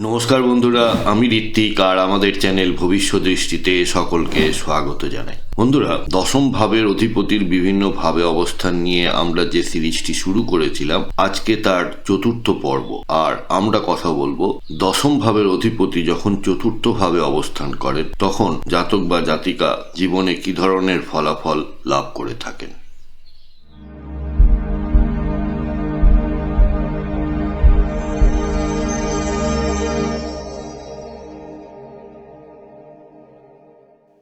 নমস্কার বন্ধুরা, আমি ঋত্বিক আর আমাদের চ্যানেল ভবিষ্যৎ দৃষ্টিতে সকলকে স্বাগত জানাই। বন্ধুরা, দশম ভাবের অধিপতির বিভিন্ন ভাবে অবস্থান নিয়ে আমরা যে সিরিজটি শুরু করেছিলাম, আজকে তার চতুর্থ পর্ব। আর আমরা কথা বলব, দশম ভাবের অধিপতি যখন চতুর্থ ভাবে অবস্থান করেন, তখন জাতক বা জাতিকা জীবনে কি ধরনের ফলাফল লাভ করে থাকেন?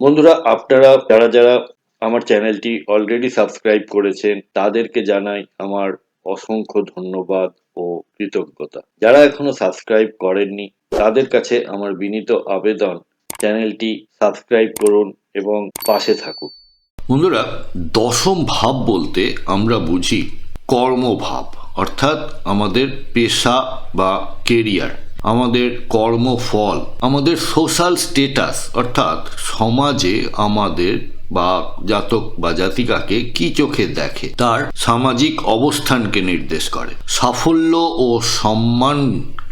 বন্ধুরা, আপনারা, যারা যারা আমার চ্যানেলটি অলরেডি সাবস্ক্রাইব করেছেন, তাদেরকে জানাই আমার অসংখ্য ধন্যবাদ ও কৃতজ্ঞতা। যারা এখনও সাবস্ক্রাইব করেননি, তাদের কাছে আমার বিনীত আবেদন, চ্যানেলটি সাবস্ক্রাইব করুন এবং পাশে থাকুন। বন্ধুরা, দশম ভাব বলতে আমরা বুঝি কর্মভাব, অর্থাৎ আমাদের পেশা বা কেরিয়ার আমাদের কর্মফল, আমাদের সোশ্যাল স্টেটাস অর্থাৎ সমাজে আমাদের বা জাতক বা জাতিকাকে কি চোখে দেখে, তার সামাজিক অবস্থানকে নির্দেশ করে। সাফল্য ও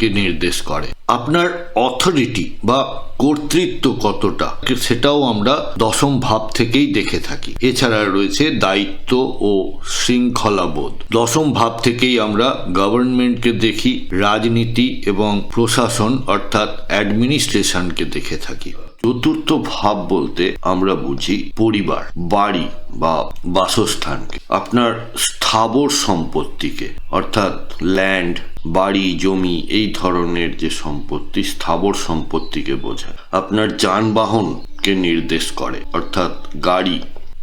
সম্মানকে নির্দেশ করে? আপনার অথরিটি বা কর্তৃত্ব কতটা? সেটাও আমরা দশম ভাব থেকেই দেখে থাকি। এছাড়া রয়েছে দায়িত্ব ও শৃঙ্খলাবোধ। দশম ভাব থেকেই আমরা গভর্নমেন্টকে দেখি, রাজনীতি এবং প্রশাসন অর্থাৎ অ্যাডমিনিস্ট্রেশনকে দেখে থাকি। চতুর্থ ভাব বলতে আমরা বুঝি পরিবার, বাড়ি বা বাসস্থানকে। আপনার স্থাবর সম্পত্তিকে, অর্থাৎ ল্যান্ড বাড়ি, জমি, এই ধরনের যে সম্পত্তি স্থাবর সম্পত্তিকে বোঝায়। আপনার যানবাহনকে নির্দেশ করে, অর্থাৎ গাড়ি।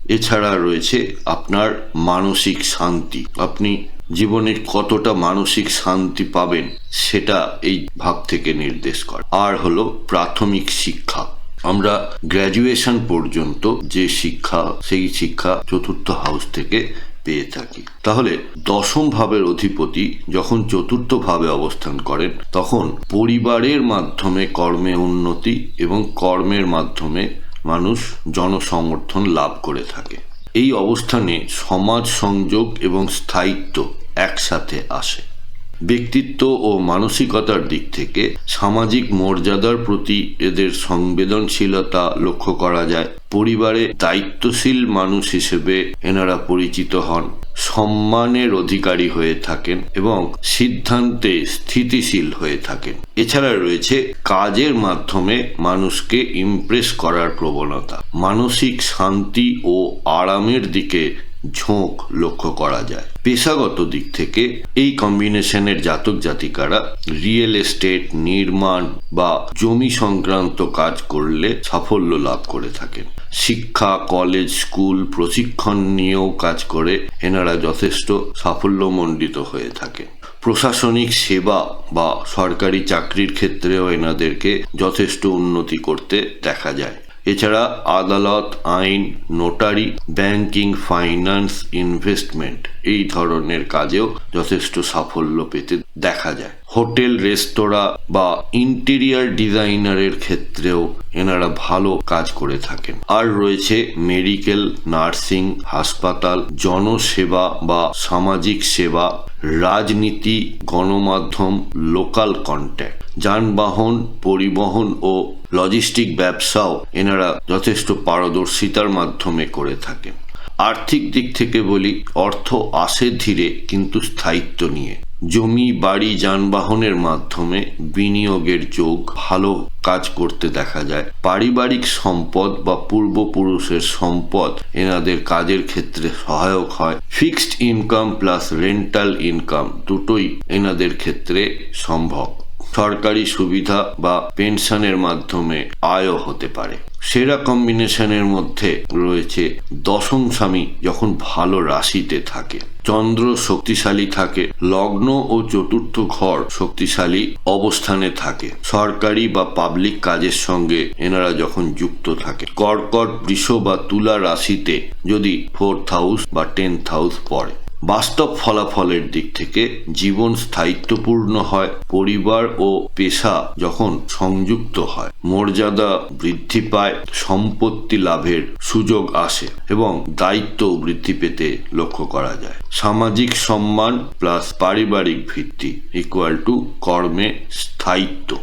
এছাড়া রয়েছে আপনার মানসিক শান্তি। আপনি জীবনে কতটা মানসিক শান্তি পাবেন, সেটা এই ভাব থেকে নির্দেশ করে। আর হলো প্রাথমিক শিক্ষা। আমরা গ্র্যাজুয়েশন পর্যন্ত যে শিক্ষা, সেই শিক্ষা চতুর্থ হাউস থেকে পেয়ে থাকি। তাহলে দশম ভাবের অধিপতি যখন চতুর্থ ভাবে অবস্থান করেন, তখন পরিবারের মাধ্যমে কর্মে উন্নতি এবং কর্মের মাধ্যমে মানুষ জনসমর্থন লাভ করে থাকে। এই অবস্থানে সমাজ সংযোগ এবং স্থায়িত্ব একসাথে আসে। ব্যক্তিত্ব ও মানসিকতার দিক থেকে সামাজিক মর্যাদার প্রতি এদের সংবেদনশীলতা লক্ষ্য করা যায়। পরিবারে দায়িত্বশীল মানুষ হিসেবে এনারা পরিচিত হন, সম্মানের অধিকারী হয়ে থাকেন এবং সিদ্ধান্তে স্থিতিশীল হয়ে থাকেন। এছাড়া রয়েছে কাজের মাধ্যমে মানুষকে ইমপ্রেস করার প্রবণতা। মানসিক শান্তি ও আরামের দিকে ঝোঁক লক্ষ্য করা যায়। পেশাগত দিক থেকে এই কম্বিনেশনের জাতক জাতিকারা রিয়েল এস্টেট, নির্মাণ বা জমি সংক্রান্ত কাজ করলে সাফল্য লাভ করে থাকেন। শিক্ষা, কলেজ, স্কুল, প্রশিক্ষণ নিয়েও কাজ করে এনারা যথেষ্ট সাফল্যমণ্ডিত হয়ে থাকে প্রশাসনিক সেবা বা সরকারি চাকরির ক্ষেত্রেও এনাদেরকে যথেষ্ট উন্নতি করতে দেখা যায়। এছাড়া আদালত, আইন, নোটারি, ব্যাংকিং, ফাইন্যান্স, ইনভেস্টমেন্ট এই ধরনের কাজেও যথেষ্ট সাফল্য পেতে দেখা যায়। হোটেল, রেস্তোরাঁ বা ইন্টেরিয়ার ডিজাইনারের ক্ষেত্রেও এনারা ভালো কাজ করে থাকেন। আর রয়েছে মেডিকেল, নার্সিং, হাসপাতাল, জনসেবা বা সামাজিক সেবা, রাজনীতি, গণমাধ্যম, লোকাল কন্ট্যাক্ট, যানবাহন, পরিবহন ও লজিস্টিক ব্যবসাও এনারা যথেষ্ট পারদর্শিতার মাধ্যমে করে থাকেন। আর্থিক দিক থেকে বলি, অর্থ আসে ধীরে কিন্তু স্থায়িত্ব নিয়ে। জমি, বাড়ি, যানবাহনের মাধ্যমে বিনিয়োগের যোগ ভালো কাজ করতে দেখা যায়। পারিবারিক সম্পদ বা পূর্বপুরুষের সম্পদ এনাদের কাজের ক্ষেত্রে সহায়ক হয়। Fixed income plus rental income দুটোই এনাদের ক্ষেত্রে সম্ভব। সরকারি সুবিধা বা পেনশনের মাধ্যমে আয়ও হতে পারে। সেরা কম্বিনেশনের মধ্যে রয়েছে দশম স্বামী যখন ভালো রাশিতে থাকে, চন্দ্র শক্তিশালী থাকে, লগ্ন ও চতুর্থ ঘর শক্তিশালী অবস্থানে থাকে। সরকারি বা পাবলিক কাজের সঙ্গে এনারা যখন যুক্ত থাকে, কর্কট বৃষ বা তুলা রাশিতে যদি ফোর্থ হাউস বা টেন্থ হাউস পড়ে। বাস্তব ফলাফলের দিক থেকে জীবন স্থায়িত্বপূর্ণ হয়, পরিবার ও পেশা যখন সংযুক্ত হয়, মর্যাদা বৃদ্ধি পায়, সম্পত্তি লাভের সুযোগ আসে এবং দায়িত্ব বৃদ্ধি পেতে লক্ষ্য করা যায়। সামাজিক সম্মান প্লাস পারিবারিক ভিত্তি ইকুয়াল টু কর্মে স্থায়িত্ব।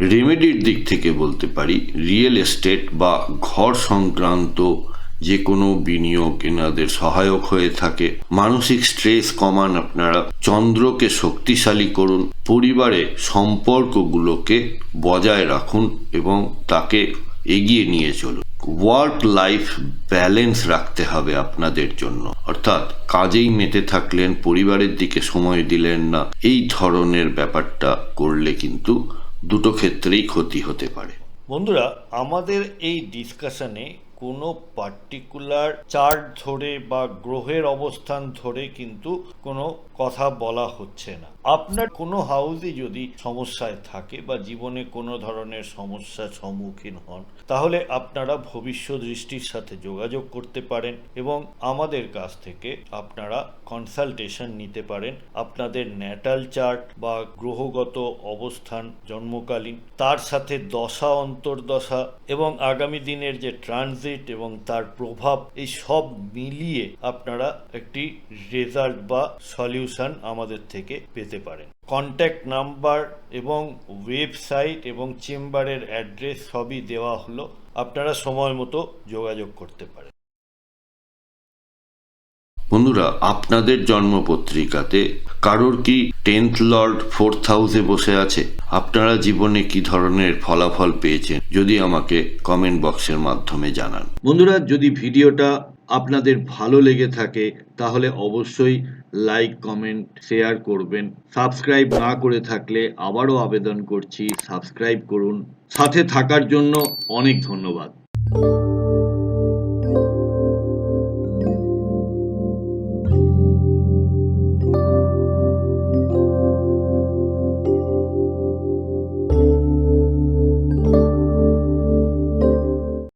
রেমেডির দিক থেকে বলতে পারি, রিয়েল এস্টেট বা ঘর সংক্রান্ত যে কোনো বিনিয়োগ এনাদের সহায়ক হয়ে থাকে। মানসিক স্ট্রেস কমান আপনারা। চন্দ্রকে শক্তিশালী করুন। পরিবারে সম্পর্কগুলোকে বজায় রাখুন এবং তাকে এগিয়ে নিয়ে চলুন। ওয়ার্ক লাইফ ব্যালেন্স রাখতে হবে আপনাদের জন্য। অর্থাৎ কাজেই মেতে থাকলেন, পরিবারের দিকে সময় দিলেন না, এই ধরনের ব্যাপারটা করলে কিন্তু দুটো ক্ষেত্রেই ক্ষতি হতে পারে। বন্ধুরা, আমাদের এই ডিসকাশনে কোনো পার্টিকুলার চার্ট ধরে বা গ্রহের অবস্থান ধরে কিন্তু কোনো কথা বলা হচ্ছে না। আপনার কোনো হাউসে যদি সমস্যায় থাকে বা জীবনে কোনো ধরনের সমস্যার সম্মুখীন হন, তাহলে আপনারা ভবিষ্যৎ দৃষ্টির সাথে যোগাযোগ করতে পারেন এবং আমাদের কাছ থেকে আপনারা কনসালটেশন নিতে পারেন। আপনাদের ন্যাটাল চার্ট বা গ্রহগত অবস্থান জন্মকালীন, তার সাথে দশা, অন্তর্দশা এবং আগামী দিনের যে ট্রানজিট এবং তার প্রভাব, এই সব মিলিয়ে আপনারা একটি রেজাল্ট বা সলিউশন আমাদের থেকে পেতে পারেন কন্ট্যাক্ট নাম্বার এবং ওয়েবসাইট এবং চেম্বারের অ্যাড্রেস সবই দেওয়া হলো। আপনারা সময় মতো যোগাযোগ করতে পারেন। বন্ধুরা আপনাদের জন্মপত্রিকাতে কারোর কি টেন্থ লর্ড ফোর্থ হাউসে বসে আছে? আপনারা জীবনে কি ধরনের ফলাফল পেয়েছেন? যদি আমাকে কমেন্ট বক্সের মাধ্যমে জানান। বন্ধুরা যদি ভিডিওটা আপনাদের ভালো লেগে থাকে, তাহলে অবশ্যই লাইক কমেন্ট শেয়ার করবেন। সাবস্ক্রাইব না করে থাকলে আবারও আবেদন করছি। সাবস্ক্রাইব করুন। সাথে থাকার জন্য অনেক ধন্যবাদ।